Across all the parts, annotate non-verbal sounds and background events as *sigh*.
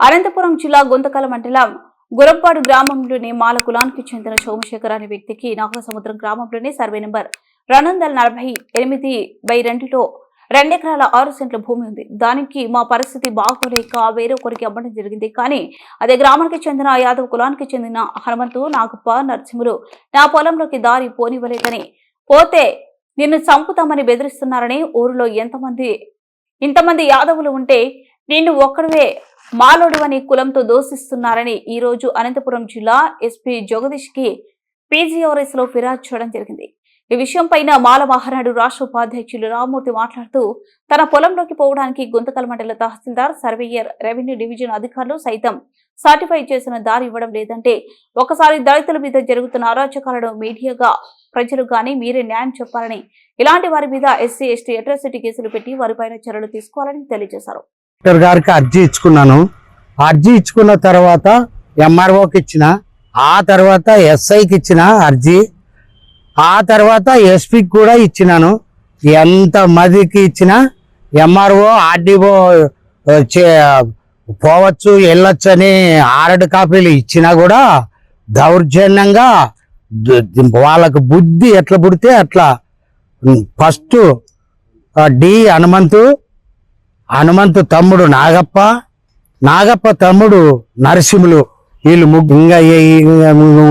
అనంతపురం జిల్లా గుంతకల మండలం గురంపాడు గ్రామంలోని మాల కులానికి చెందిన సోమశేఖర్ అనే వ్యక్తికి నాగసముద్రం గ్రామంలోని సర్వే నెంబర్ రెండు వందల నలభై ఎనిమిది బై రెండులో రెండెకరాల ఆరు సెంట్ల భూమి ఉంది. దానికి మా పరిస్థితి బాగోలేక వేరొకరికి అమ్మడం జరిగింది. కానీ అదే గ్రామానికి చెందిన యాదవ్ కులానికి చెందిన హనుమంతు నాగప్ప నరసింహులు నా పొలంలోకి దారి పోనివ్వలేదని పోతే నిన్ను చంపుతామని బెదిరిస్తున్నారని ఊరిలో ఎంతమంది ఇంతమంది యాదవులు ఉంటే నిన్ను ఒక్కడవే మాలోడు అని కులంతో దోషిస్తున్నారని ఈ రోజు అనంతపురం జిల్లా ఎస్పీ జగదీష్కి పీజీఆర్ఎస్లో ఫిర్యాదు చేయడం జరిగింది. ఈ విషయం పైన మాల మహానాడు రాష్ట్ర ఉపాధ్యక్షులు రామ్మూర్తి మాట్లాడుతూ తన పొలంలోకి పోవడానికి గుంతకల్ మండల తహసీల్దార్ సర్వేయర్ రెవెన్యూ డివిజన్ అధికారులు సైతం సర్టిఫై చేసిన దారి ఇవ్వడం లేదంటే ఒకసారి దళితుల మీద జరుగుతున్న అరాచకాలను మీడియాగా ప్రజలు గాని మీరే న్యాయం చెప్పాలని ఇలాంటి వారి మీద ఎస్సీ ఎస్టీ అట్రాసిటీ కేసులు పెట్టి వారిపైన చర్యలు తీసుకోవాలని తెలియజేశారు. కలెక్టర్ గారికి అర్జీ ఇచ్చుకున్నాను. అర్జీ ఇచ్చుకున్న తర్వాత ఎంఆర్ఓకి ఇచ్చిన ఆ తర్వాత ఎస్ఐకి ఇచ్చిన అర్జీ ఆ తర్వాత ఎస్పీకి కూడా ఇచ్చినాను. ఎంత మందికి ఇచ్చిన ఎంఆర్ఓ ఆర్డీఓ పోవచ్చు వెళ్ళొచ్చు అని ఆరడు కాపీలు ఇచ్చినా కూడా దౌర్జన్యంగా వాళ్ళకు బుద్ధి ఎట్లా పుడితే అట్లా. ఫస్ట్ డి హనుమంతు హనుమంతు తమ్ముడు నాగప్ప నాగప్ప తమ్ముడు నరసింహులు. వీళ్ళు ముగ్గు ఇంకా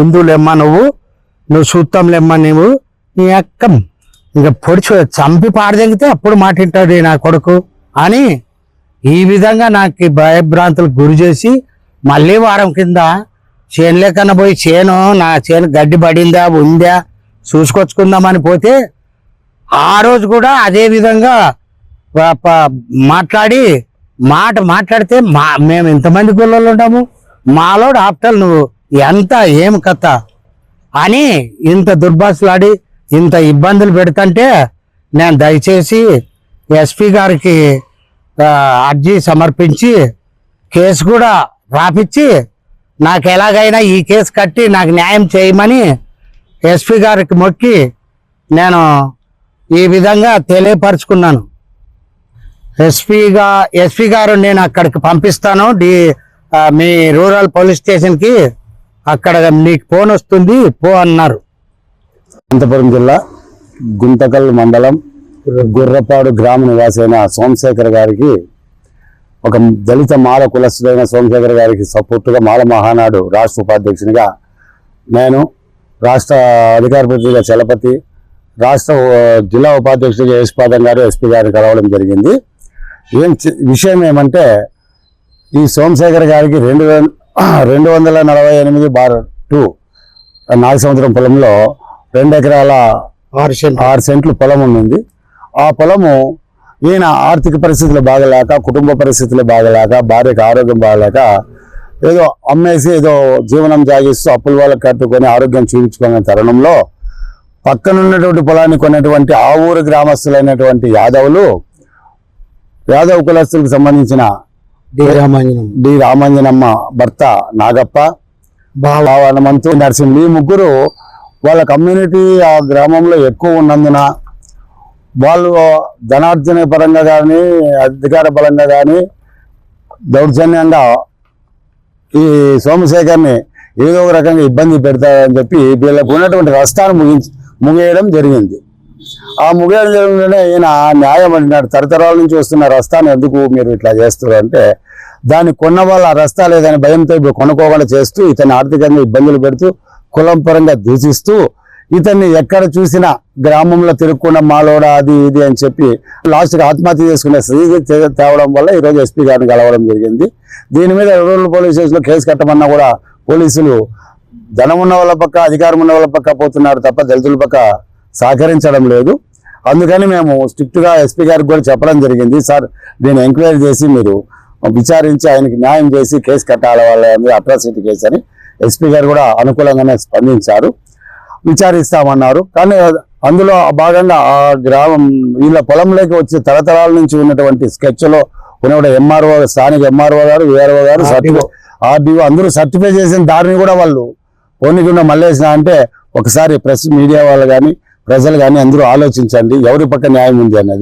ఉందులేమ్మా నువ్వు నువ్వు సూత్తంలేమ్మా నువ్వు నీ అక్క. ఇంకా పొడిచి చంపి పాడదగితే అప్పుడు మాటింటాడు నా కొడుకు. అని ఈ విధంగా నాకు ఈ భయభ్రాంతులకు గురి చేసి మళ్ళీ వారం కింద చేనులేకన్నా పోయి చేను నా చేను గడ్డి పడిందా ఉందా చూసుకొచ్చుకుందామని పోతే ఆ రోజు కూడా అదే విధంగా మాట్లాడి మాట మాట్లాడితే మా మేము ఇంతమంది గుళ్ళలో ఉంటాము. మాలోడు ఆఫ్టర్ నువ్వు ఎంత ఏం కథ అని ఇంత దుర్భాషలాడి ఇంత ఇబ్బందులు పెడుతుంటే నేను దయచేసి ఎస్పీ గారికి అర్జీ సమర్పించి కేసు కూడా రాపిచ్చి నాకు ఎలాగైనా ఈ కేసు కట్టి నాకు న్యాయం చేయమని ఎస్పీ గారికి మొక్కి నేను ఈ విధంగా తెలియపరుచుకున్నాను. ఎస్పీగా ఎస్పీ గారు నేను అక్కడికి పంపిస్తాను. డి మీ రూరల్ పోలీస్ స్టేషన్కి అక్కడ నీకు ఫోన్ వస్తుంది పో అన్నారు. అనంతపురం జిల్లా గుంతకల్ మండలం గుర్రపాడు గ్రామ నివాసైన సోమశేఖర్ గారికి ఒక దళిత మాల కులస్తుడైన సోమశేఖర్ గారికి సపోర్టుగా మాల మహానాడు రాష్ట్ర ఉపాధ్యక్షునిగా నేను రాష్ట్ర అధికార ప్రతినిధిగా చలపతి రాష్ట్ర జిల్లా ఉపాధ్యక్షుడిగా యశ్పాదం గారు ఎస్పీ గారిని కలవడం జరిగింది. ఏం విషయం ఏమంటే ఈ సోమశేఖర్ గారికి రెండు వం- *clears throat* రెండు వందల నలభై ఎనిమిది బార్ టూ నాగసముద్రం పొలంలో రెండు ఎకరాల ఆరు సెంట్లు. ఆరు సెంట్లు పొలం ఉంది ఆ పొలము ఈయన ఆర్థిక పరిస్థితులు బాగలేక కుటుంబ పరిస్థితులు బాగలేక భార్యకు ఆరోగ్యం బాగలేక ఏదో అమ్మేసి ఏదో జీవనం సాగిస్తూ అప్పుల వాళ్ళకి కట్టుకొని ఆరోగ్యం చూపించుకునే తరుణంలో పక్కనున్నటువంటి పొలాన్ని కొన్నటువంటి ఆ ఊరు గ్రామస్తులైనటువంటి యాదవులు యాదవ్ కులస్తులకు సంబంధించిన డి రామాంజనం. డి రామాంజనమ్మ భర్త నాగప్ప బావ. బావ హనుమంతు నరసింహులు ఈ ముగ్గురు వాళ్ళ కమ్యూనిటీ ఆ గ్రామంలో ఎక్కువ ఉన్నందున వాళ్ళు ధనార్జన పరంగా కానీ అధికార పరంగా కానీ దౌర్జన్యంగా ఈ సోమశేఖర్ని ఏదో ఒక రకంగా ఇబ్బంది పెడతారని చెప్పి వీళ్ళకు ఉన్నటువంటి రస్తాను ముగించి ముగియడం జరిగింది. ఆ ముగియడం జనంలోనే ఈయన న్యాయం అంటున్నాడు. తరతరాల నుంచి వస్తున్న రస్తాను ఎందుకు మీరు ఇట్లా చేస్తున్నారు అంటే దాన్ని కొన్న వాళ్ళు ఆ రస్తా లేదని భయంతో ఇప్పుడు కొనుక్కోకుండా చేస్తూ ఇతన్ని ఆర్థికంగా ఇబ్బందులు పెడుతూ కులం పరంగా దూషిస్తూ ఇతన్ని ఎక్కడ చూసినా గ్రామంలో తిరుక్కుండా మాలోడ అది ఇది అని చెప్పి లాస్ట్కి ఆత్మహత్య చేసుకునే స్థితికి తే- తేవడం వల్ల ఈరోజు ఎస్పీ గారిని కలవడం జరిగింది. దీని మీద రూరల్ పోలీస్ స్టేషన్లో కేసు కట్టమన్నా కూడా పోలీసులు ధనం ఉన్న వాళ్ళ పక్క అధికారం ఉన్న వాళ్ళ పక్క పోతున్నారు తప్ప దళితుల పక్క సహకరించడం లేదు. అందుకని మేము స్ట్రిక్ట్గా ఎస్పీ గారికి కూడా చెప్పడం జరిగింది. సార్ దీన్ని ఎంక్వైరీ చేసి మీరు విచారించి ఆయనకి న్యాయం చేసి కేసు కట్టాలి వాళ్ళ అట్రాసిటీ కేసు అని ఎస్పీ గారు కూడా అనుకూలంగానే స్పందించారు. విచారిస్తామన్నారు. కానీ అందులో భాగంగా ఆ గ్రామం వీళ్ళ పొలంలోకి వచ్చే తరతరాల నుంచి ఉన్నటువంటి sketch లో ఉన్నటువంటి ఎంఆర్ఓ స్థానిక ఎంఆర్ఓ గారు విఆర్ఓ గారు RDO. ఆర్డీఓ అందరూ సర్టిఫై చేసిన దారిని కూడా వాళ్ళు పోనీకుండా మళ్ళేసిన అంటే ఒకసారి ప్రెస్ మీడియా వాళ్ళు కానీ ప్రజలు కానీ అందరూ ఆలోచించండి ఎవరి పక్క న్యాయం ఉంది అన్నది.